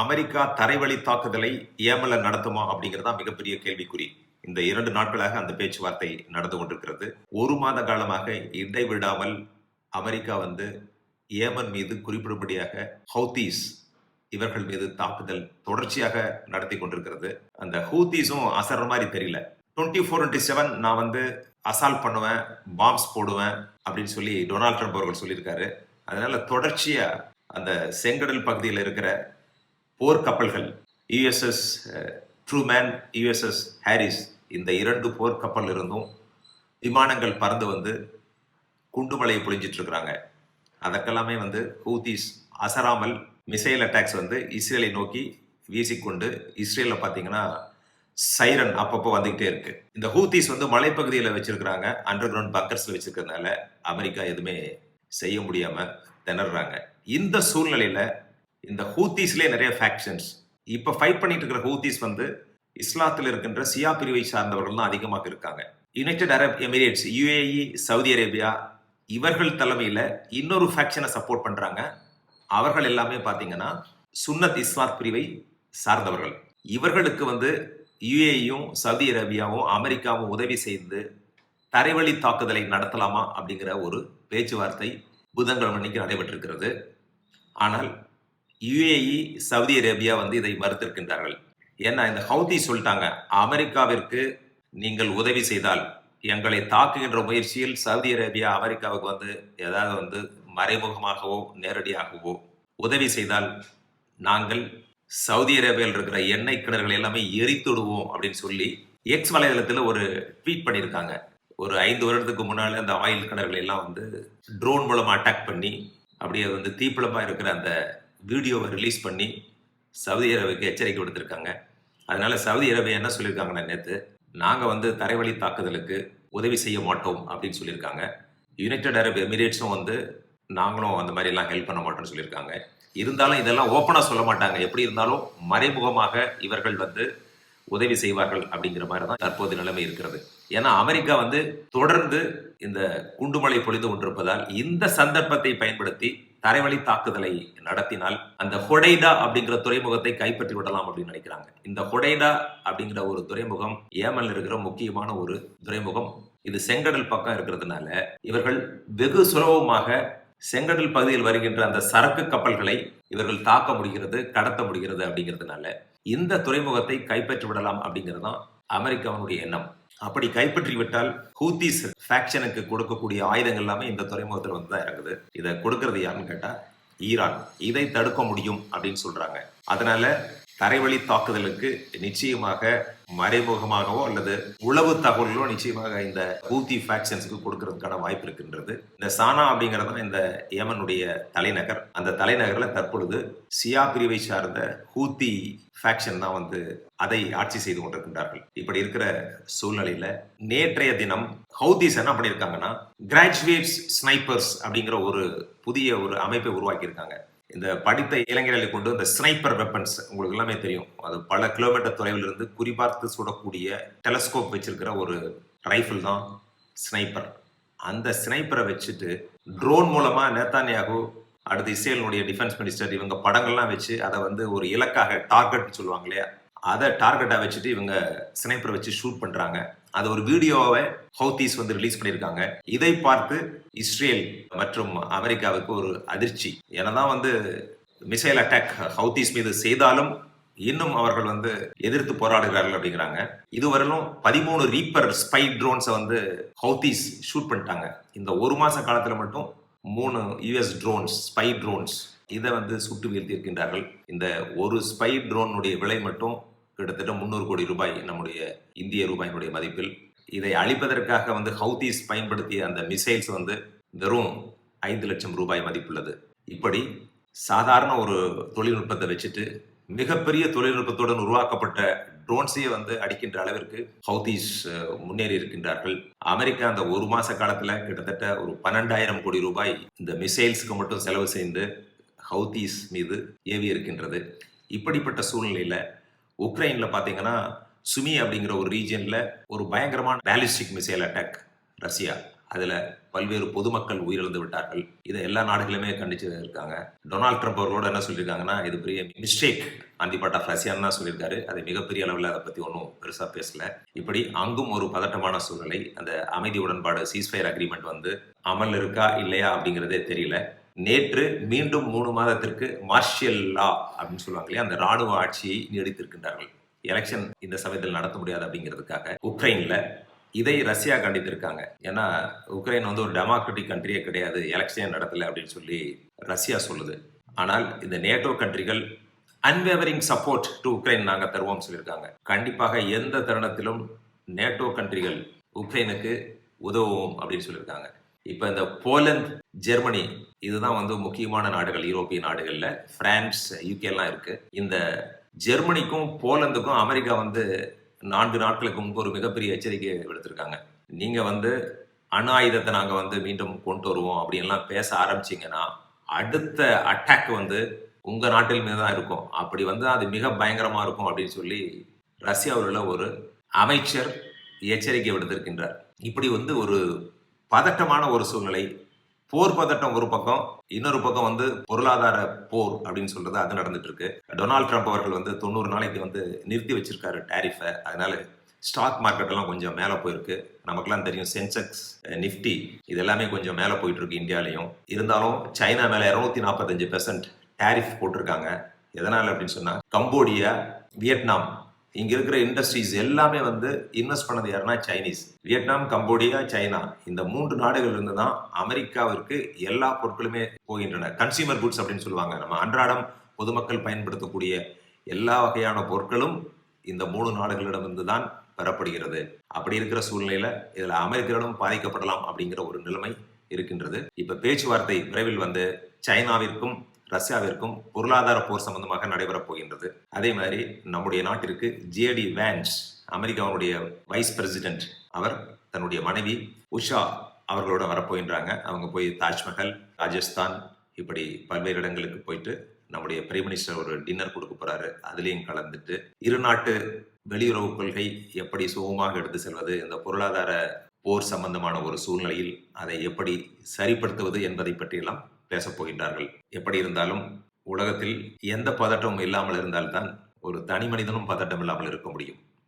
America தரைவழி தாக்குதலை ஏமல நடத்துமா அப்படிங்கிறதா மிகப்பெரிய கேள்விக்குறி. இந்த இரண்டு நாட்களாக அந்த பேச்சுவார்த்தை நடந்து கொண்டிருக்கிறது. ஒரு மாத காலமாக இடைவிடாமல் அமெரிக்கா வந்து ஏமன் மீது குறிப்பிடும்படியாக ஹவுதீஸ் இவர்கள் மீது தாக்குதல் தொடர்ச்சியாக நடத்தி கொண்டிருக்கிறது. அந்த ஹூத்தீஸும் அசர்ற மாதிரி தெரியல. டுவெண்ட்டி ஃபோர் டுவெண்ட்டி செவன் நான் வந்து அசால்ட் பண்ணுவேன் பாம்ஸ் போடுவேன் அப்படின்னு சொல்லி டொனால்ட் ட்ரம்ப் அவர்கள் சொல்லியிருக்காரு. அதனால தொடர்ச்சியா அந்த செங்கடல் பகுதியில் இருக்கிற போர் கப்பல்கள் யுஎஸ்எஸ் ட்ரூமேன் யுஎஸ்எஸ் ஹாரிஸ் இந்த இரண்டு போர் கப்பல் இருந்தும் விமானங்கள் பறந்து வந்து குண்டுமலையை மலையை இருக்கிறாங்க. அதற்கெல்லாமே வந்து ஹூத்தீஸ் அசராமல் மிசைல் அட்டாக்ஸ் வந்து இஸ்ரேலை நோக்கி வீசிக்கொண்டு இஸ்ரேலில் பார்த்தீங்கன்னா சைரன் அப்பப்போ வந்துகிட்டே இருக்கு. இந்த ஹூத்திஸ் வந்து மலைப்பகுதியில் வச்சிருக்கிறாங்க அண்டர் கிரவுண்ட் பங்கர்ஸ்ல வச்சிருக்கிறதுனால அமெரிக்கா எதுவுமே செய்ய முடியாம திணறாங்க இந்த சூழ்நிலையில இந்த ஹூத்தீஸ்லேயே நிறைய ஃபேக்ஷன்ஸ் இப்போ ஃபைட் பண்ணிட்டு இருக்கிற ஹூத்தீஸ் வந்து இஸ்லாத்தில் இருக்கின்ற சியா பிரிவை சார்ந்தவர்கள் தான் அதிகமாக இருக்காங்க. United Arab Emirates UAE Saudi Arabia இவர்கள் தலைமையில் இன்னொரு ஃபேக்ஷனை சப்போர்ட் பண்ணுறாங்க அவர்கள் எல்லாமே பார்த்தீங்கன்னா சுன்னத் இஸ்லாத் பிரிவை சார்ந்தவர்கள். இவர்களுக்கு வந்து யுஏயும் சவுதி அரேபியாவும் அமெரிக்காவும் உதவி செய்து தரைவழி தாக்குதலை நடத்தலாமா அப்படிங்கிற ஒரு பேச்சுவார்த்தை புதன்கிழமை அன்னைக்கு நடைபெற்றிருக்கிறது. ஆனால் யுஏஇ சவுதி அரேபியா வந்து இதை மறுத்திருக்கின்றார்கள். ஏன்னா இந்த ஹவுதி சொல்லிட்டாங்க அமெரிக்காவிற்கு நீங்கள் உதவி செய்தால் எங்களை தாக்குகின்ற முயற்சியில் சவுதி அரேபியா அமெரிக்காவுக்கு வந்து ஏதாவது வந்து மறைமுகமாகவோ நேரடியாகவோ உதவி செய்தால் நாங்கள் சவுதி அரேபியாவில் இருக்கிற எண்ணெய் கிணறுகள் எல்லாமே எரித்துடுவோம் அப்படின்னு சொல்லி எக்ஸ் வலைதளத்தில் ஒரு ட்வீட் பண்ணியிருக்காங்க. ஒரு ஐந்து வருடத்துக்கு முன்னால் அந்த ஆயில் கிணறுகள் எல்லாம் வந்து ட்ரோன் மூலமாக அட்டாக் பண்ணி அப்படியே வந்து தீப்பிழமாக இருக்கிற அந்த வீடியோவை ரிலீஸ் பண்ணி சவுதி அரேபியாவுக்கு எச்சரிக்கை கொடுத்துருக்காங்க அதனால சவுதி அரேபியா என்ன சொல்லியிருக்காங்கன்னா நேற்று நாங்கள் வந்து தரைவழி தாக்குதலுக்கு உதவி செய்ய மாட்டோம் அப்படின்னு சொல்லியிருக்காங்க. யுனைடெட் அரப் எமிரேட்ஸும் வந்து நாங்களும் அந்த மாதிரிலாம் ஹெல்ப் பண்ண மாட்டோம்னு சொல்லியிருக்காங்க. இருந்தாலும் இதெல்லாம் ஓப்பனாக சொல்ல மாட்டாங்க. எப்படி இருந்தாலும் மறைமுகமாக இவர்கள் வந்து உதவி செய்வார்கள் அப்படிங்கிற மாதிரி தான் தற்போது நிலைமை இருக்கிறது. ஏன்னா அமெரிக்கா வந்து தொடர்ந்து இந்த குண்டுமலை பொழிந்து கொண்டிருப்பதால் இந்த சந்தர்ப்பத்தை பயன்படுத்தி தரைவழி தாக்குதலை நடத்தினால் அந்த ஹொடைடா அப்படிங்கிற துறைமுகத்தை கைப்பற்றி விடலாம் அப்படின்னு நினைக்கிறாங்க. இந்த ஹொடைடா அப்படிங்கிற ஒரு துறைமுகம் ஏமன்ல இருக்கிற முக்கியமான ஒரு துறைமுகம். இது செங்கடல் பக்கம் இருக்கிறதுனால இவர்கள் வெகு சுலபமாக செங்கடல் பகுதியில் வருகின்ற அந்த சரக்கு கப்பல்களை இவர்கள் தாக்க முடிகிறது கடத்த முடிகிறது அப்படிங்கிறதுனால இந்த துறைமுகத்தை கைப்பற்றி விடலாம் அப்படிங்கிறது தான் அமெரிக்காவினுடைய எண்ணம். அப்படி கைப்பற்றி விட்டால் ஹூத்திஸ் ஃபேக்ஷனுக்கு கொடுக்கக்கூடிய ஆயுதங்கள் எல்லாமே இந்த துறைமுகத்தில் வந்து தான் இறங்குது இதை கொடுக்கறது யாருன்னு கேட்டா ஈரான். இதை தடுக்க முடியும் அப்படின்னு சொல்றாங்க. அதனால தரைவழி தாக்குதலுக்கு நிச்சயமாக மறைமுகமாகவோ அல்லது உளவு தகவல்களோ நிச்சயமாக இந்த ஹூத்தி ஃபேக்ஷன்ஸுக்கு கொடுக்கறதுக்கான வாய்ப்பு இருக்கின்றது. இந்த சானா அப்படிங்கிறது தான் இந்த ஏமனுடைய தலைநகர். அந்த தலைநகரில் தற்பொழுது சியா பிரிவை சார்ந்த ஹூத்தி ஃபேக்ஷன் தான் வந்து அதை ஆட்சி செய்து கொண்டிருக்கின்றார்கள். இப்படி இருக்கிற சூழ்நிலையில நேற்றைய தினம் ஹவுதிஸ் என்ன பண்ணியிருக்காங்கன்னா கிராஜுவேட்ஸ் ஸ்னைப்பர்ஸ் அப்படிங்கிற ஒரு புதிய ஒரு அமைப்பை உருவாக்கியிருக்காங்க. இந்த படித்த இளைஞர்களை கொண்டு இந்த ஸ்னைப்பர் வெப்பன்ஸ் உங்களுக்கு எல்லாமே தெரியும். அது பல கிலோமீட்டர் தொலைவில் இருந்து குறிபார்த்து சுடக்கூடிய டெலஸ்கோப் வச்சிருக்கிற ஒரு ரைஃபிள் தான் ஸ்னைப்பர் அந்த ஸ்னைப்பரை வச்சுட்டு ட்ரோன் மூலமா நேத்தானியாகு அடுத்து இஸ்ரேலினுடைய டிஃபென்ஸ் மினிஸ்டர் இவங்க படங்கள்லாம் வச்சு அதை வந்து ஒரு இலக்காக டார்கெட் சொல்லுவாங்க இல்லையா? அதை டார்கெட்டாக வச்சுட்டு இவங்க ஸ்னைப்பர் வச்சு ஷூட் பண்ணுறாங்க அது ஒரு வீடியோவை ஹவுத்தீஸ் வந்து ரிலீஸ் பண்ணியிருக்காங்க. இதை பார்த்து இஸ்ரேல் மற்றும் அமெரிக்காவுக்கு ஒரு அதிர்ச்சி. என்னதான் வந்து மிசைல் அட்டாக் ஹவுத்தீஸ் மீது செய்தாலும் இன்னும் அவர்கள் வந்து எதிர்த்து போராடுகிறார்கள் அப்படிங்கிறாங்க. இதுவரையிலும் பதிமூணு ரீப்பர் ஸ்பை ட்ரோன்ஸை வந்து ஹவுத்தீஸ் ஷூட் பண்ணிட்டாங்க. இந்த ஒரு மாச காலத்துல மட்டும் மூணு யூஎஸ் ட்ரோன்ஸ் ஸ்பை ட்ரோன்ஸ் இதை வந்து சுட்டு வீழ்த்தி இருக்கின்றார்கள் இந்த ஒரு ஸ்பை ட்ரோனுடைய விலை மட்டும் கிட்டத்தட்ட முந்நூறு கோடி ரூபாய் நம்முடைய இந்திய ரூபாயினுடைய மதிப்பில். இதை அழிப்பதற்காக வந்து ஹவுதீஸ் பயன்படுத்திய அந்த மிசைல்ஸ் வந்து வெறும் ஐந்து லட்சம் ரூபாய் மதிப்புள்ளது. இப்படி சாதாரண ஒரு தொழில்நுட்பத்தை வச்சுட்டு மிகப்பெரிய தொழில்நுட்பத்துடன் உருவாக்கப்பட்ட ட்ரோன்ஸையே வந்து அடிக்கின்ற அளவிற்கு ஹவுதீஸ் முன்னேறி இருக்கின்றார்கள். அமெரிக்கா அந்த ஒரு மாச காலத்துல கிட்டத்தட்ட ஒரு பன்னெண்டாயிரம் கோடி ரூபாய் இந்த மிசைல்ஸ்க்கு மட்டும் செலவு செய்து ஹவுதீஸ் மீது ஏவி இருக்கின்றது. இப்படிப்பட்ட சூழ்நிலையில உக்ரைனில் பார்த்தீங்கன்னா சுமி அப்படிங்கிற ஒரு ரீஜியனில் ஒரு பயங்கரமான பேலிஸ்டிக் மிசைல் அட்டாக் ரஷ்யா. அதில் பல்வேறு பொதுமக்கள் உயிரிழந்து விட்டார்கள். இதை எல்லா நாடுகளுமே கண்டிச்சு இருக்காங்க. டொனால்ட் ட்ரம்ப் அவர்களோட என்ன சொல்லியிருக்காங்கன்னா இது பெரிய mistake on the part of ரஷ்யான்னு தான் சொல்லியிருக்காரு. அது மிகப்பெரிய அளவில் அதை பற்றி ஒன்றும் பெருசாக பேசல. இப்படி அங்கும் ஒரு பதட்டமான சூழ்நிலை அந்த அமைதி உடன்பாடு சீஸ்ஃபயர் அக்ரிமெண்ட் வந்து அமல் இருக்கா இல்லையா அப்படிங்கிறதே தெரியல. நேற்று மீண்டும் மூணு மாதத்திற்கு மார்ஷியல் லா அப்படின்னு சொல்லுவாங்க இல்லையா? அந்த ராணுவ ஆட்சியை நீடித்திருக்கின்றார்கள் எலெக்ஷன் இந்த சமயத்தில் நடத்த முடியாது அப்படிங்கிறதுக்காக உக்ரைன்ல இதை ரஷ்யா கண்டித்திருக்காங்க. ஏன்னா உக்ரைன் வந்து ஒரு டெமோக்ராட்டிக் கண்ட்ரியே கிடையாது. எலெக்ஷனே நடத்தலை அப்படின்னு சொல்லி ரஷ்யா சொல்லுது. ஆனால் இந்த நேட்டோ கண்ட்ரிகள் அன்வேவரிங் சப்போர்ட் டு உக்ரைன் நாங்கள் தருவோம் சொல்லியிருக்காங்க. கண்டிப்பாக எந்த தருணத்திலும் நேட்டோ கண்ட்ரிகள் உக்ரைனுக்கு உதவுவோம் அப்படின்னு சொல்லியிருக்காங்க. இப்போ இந்த போலந்து ஜெர்மனி இதுதான் வந்து முக்கியமான நாடுகள் யூரோப்பிய நாடுகளில். பிரான்ஸ் யூகேலாம் எல்லாம் இருக்கு. இந்த ஜெர்மனிக்கும் போலந்துக்கும் அமெரிக்கா வந்து நான்கு நாட்களுக்கு முன்பு ஒரு மிகப்பெரிய எச்சரிக்கையை விடுத்திருக்காங்க. நீங்க வந்து அணு ஆயுதத்தை நாங்கள் வந்து மீண்டும் கொண்டு வருவோம் அப்படின்லாம் பேச ஆரம்பிச்சீங்கன்னா அடுத்த அட்டாக் வந்து உங்க நாட்டில் மீது தான் இருக்கும். அப்படி வந்து அது மிக பயங்கரமா இருக்கும் அப்படின்னு சொல்லி ரஷ்யாவில் உள்ள ஒரு அமைச்சர் எச்சரிக்கை விடுத்திருக்கின்றார். இப்படி வந்து ஒரு பதட்டமான ஒரு சூழ்நிலை போர் பதட்டம் ஒரு பக்கம் இன்னொரு பக்கம் வந்து பொருளாதார போர் அப்படின்னு சொல்றது அது நடந்துட்டு இருக்கு டொனால்ட் ட்ரம்ப் அவர்கள் வந்து தொண்ணூறு நாளைக்கு வந்து நிறுத்தி வச்சிருக்காரு டேரிஃபை அதனால ஸ்டாக் மார்க்கெட் எல்லாம் கொஞ்சம் மேலே போயிருக்கு. நமக்குலாம் தெரியும் சென்செக்ஸ் நிஃப்டி இது எல்லாமே கொஞ்சம் மேலே போயிட்டு இருக்கு இந்தியாலையும். இருந்தாலும் சைனா மேலே இரநூத்தி நாற்பத்தஞ்சு பெர்சன்ட் டேரிஃப் போட்டிருக்காங்க. எதனால் அப்படின்னு சொன்னா கம்போடியா வியட்நாம் இங்க இருக்கிற இண்டஸ்ட்ரீஸ் எல்லாமே வந்து இன்வெஸ்ட் பண்ணது யாருன்னா சைனீஸ் வியட்நாம் கம்போடியா சைனா. இந்த மூன்று நாடுகள் இருந்து தான் அமெரிக்காவிற்கு எல்லா பொருட்களுமே போகின்றன. கன்சியூமர் குட்ஸ் அப்படின்னு சொல்லுவாங்க. நம்ம அன்றாடம் பொதுமக்கள் பயன்படுத்தக்கூடிய எல்லா வகையான பொருட்களும் இந்த மூணு நாடுகளிடமிருந்து தான் பெறப்படுகிறது. அப்படி இருக்கிற சூழ்நிலையில இதுல அமெரிக்கரிடம் பாதிக்கப்படலாம் அப்படிங்கிற ஒரு நிலைமை இருக்கின்றது. இப்ப பேச்சுவார்த்தை விரைவில் வந்து சைனாவிற்கும் ரஷ்யாவிற்கும் பொருளாதார போர் சம்பந்தமாக நடைபெறப் போகின்றது. அதே மாதிரி நம்முடைய நாட்டிற்கு ஜேடி வேன்ஸ் அமெரிக்காவுடைய வைஸ் பிரசிடென்ட் அவர் தன்னுடைய மனைவி உஷா அவர்களோட வரப்போகின்றாங்க அவங்க போய் தாஜ்மஹல் ராஜஸ்தான் இப்படி பல்வேறு இடங்களுக்கு போயிட்டு நம்முடைய பிரைம் மினிஸ்டர் ஒரு டின்னர் கொடுக்க போறாரு. அதுலேயும் கலந்துட்டு இரு நாட்டு வெளியுறவு கொள்கை எப்படி சுகமாக எடுத்து செல்வது இந்த பொருளாதார போர் சம்பந்தமான ஒரு சூழ்நிலையில் அதை எப்படி சரிப்படுத்துவது என்பதை பற்றியெல்லாம் பேசப் போகின்றார்கள். எப்படி இருந்தாலும் உலகத்தில் எந்த பதட்டமும் இல்லாமல் இருந்தால்தான் ஒரு தனி மனிதனும் பதட்டம் இல்லாமல் இருக்க முடியும்.